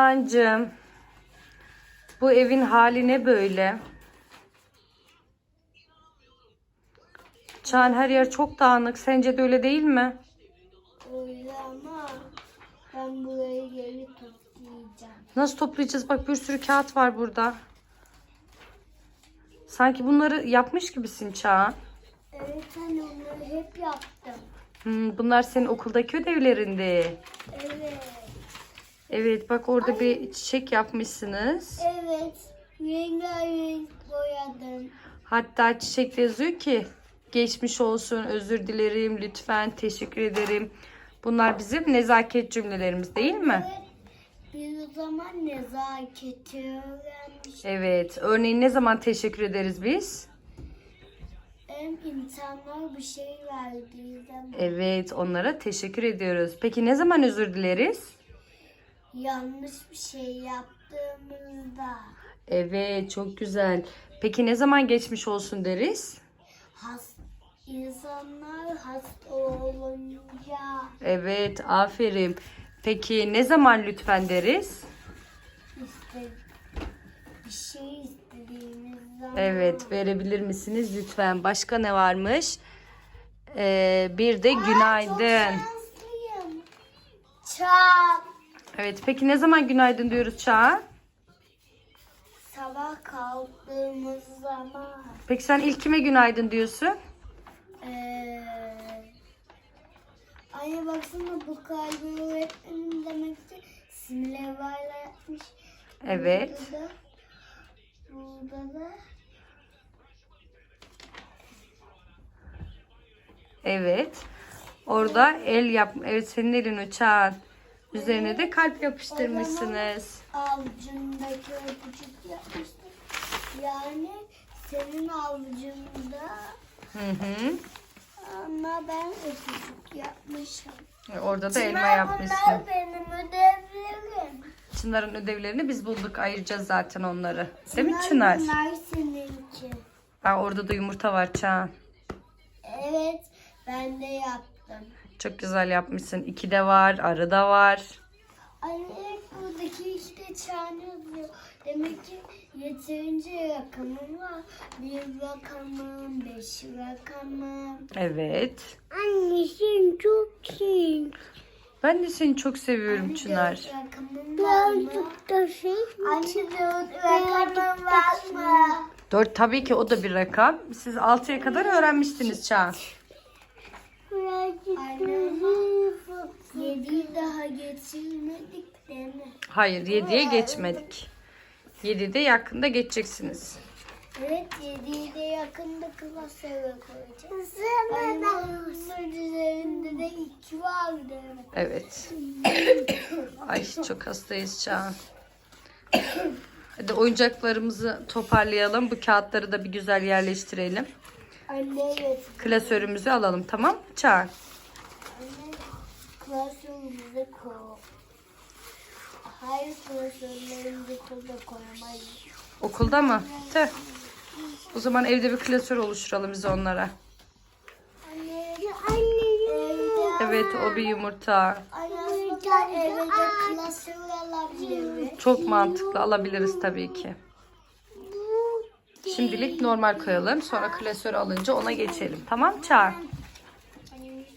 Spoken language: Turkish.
Çağancığım, bu evin hali ne böyle? Çağan her yer çok dağınık. Sence de öyle değil mi? Öyle ama ben burayı geri toplayacağım. Nasıl toplayacağız? Bak bir sürü kağıt var burada. Sanki bunları yapmış gibisin Çağan. Evet anne onları hep yaptım. Hmm, bunlar senin okuldaki ödevlerinde. Evet. Evet bak orada bir çiçek yapmışsınız. Evet. Rengarenk boyadım. Hatta çiçekte yazıyor ki geçmiş olsun, özür dilerim, lütfen, teşekkür ederim. Bunlar bizim nezaket cümlelerimiz değil mi? Evet. Biz o zaman nezaketi öğrenmiştik. Evet. Örneğin ne zaman teşekkür ederiz biz? Hem insanlar bir şey verdiği zaman Evet, onlara teşekkür ediyoruz. Peki ne zaman özür dileriz? Yanlış bir şey yaptığımızda Evet, çok güzel. Peki ne zaman geçmiş olsun deriz? has insanlar hasta olunca Evet, aferin. Peki ne zaman lütfen deriz? işte bir şey istediğimiz zaman Evet, verebilir misiniz lütfen? Başka ne varmış? Ee, bir de günaydın. şanslıyım. Çak. Evet, peki ne zaman günaydın diyoruz Çağan? Sabah kalktığımız zaman Peki sen ilk kime günaydın diyorsun? Ee, anne baksana bu kalbi öğretmenim demek ki simlevarla yapmış. Evet. Burada da, burada da Evet. Orada el yap. Evet senin elin uçağın. Üzerine de kalp yapıştırmışsınız. avucundaki öpücük yapmıştım. Yani senin avucunda Hı hı. ama ben öpücük yapmışım. E, Orada da elma yapmışsın. Bunlar benim ödevlerim. Çınar'ın ödevlerini biz bulduk. Ayıracağız zaten onları. Değil mi Çınar? Bunlar seninki. Aa, orada da yumurta var Çağan. Evet ben de yaptım. Çok güzel yapmışsın. İki de var. Arı da var. Anne buradaki işte çane yazıyor. Demek ki yeterince rakamım var. Bir rakamım, beş rakamım. Evet. Anne sen çok iyi. Ben de seni çok seviyorum Çınar. Dört rakamım var mı? Anne dört rakamım var mı? Dört tabii ki o da bir rakam. Siz altıya kadar öğrenmiştiniz Çağan. Daha geçirmedik değil mi? Hayır yediye geçmedik. Yedide yakında geçeceksiniz. Evet yediği de yakında klaslara koyacağız. Anne bunun üzerinde de iki vardı. Evet. Ay çok hastayız Çağan. Hadi oyuncaklarımızı toparlayalım. Bu kağıtları da bir güzel yerleştirelim. Anne evet. Klasörümüzü alalım tamam mı Çağan? Anne klasörümüze koy. Hayır klasörlerimizi okulda koyamayız. Okulda mı? Tüh. O zaman evde bir klasör oluşturalım biz onlara. Anne, anne. Evet o bir yumurta. Anne aslında evde klasör alabiliriz. Çok mantıklı alabiliriz tabii ki. Şimdilik normal koyalım. Sonra klasör alınca ona geçelim. Tamam Çağan?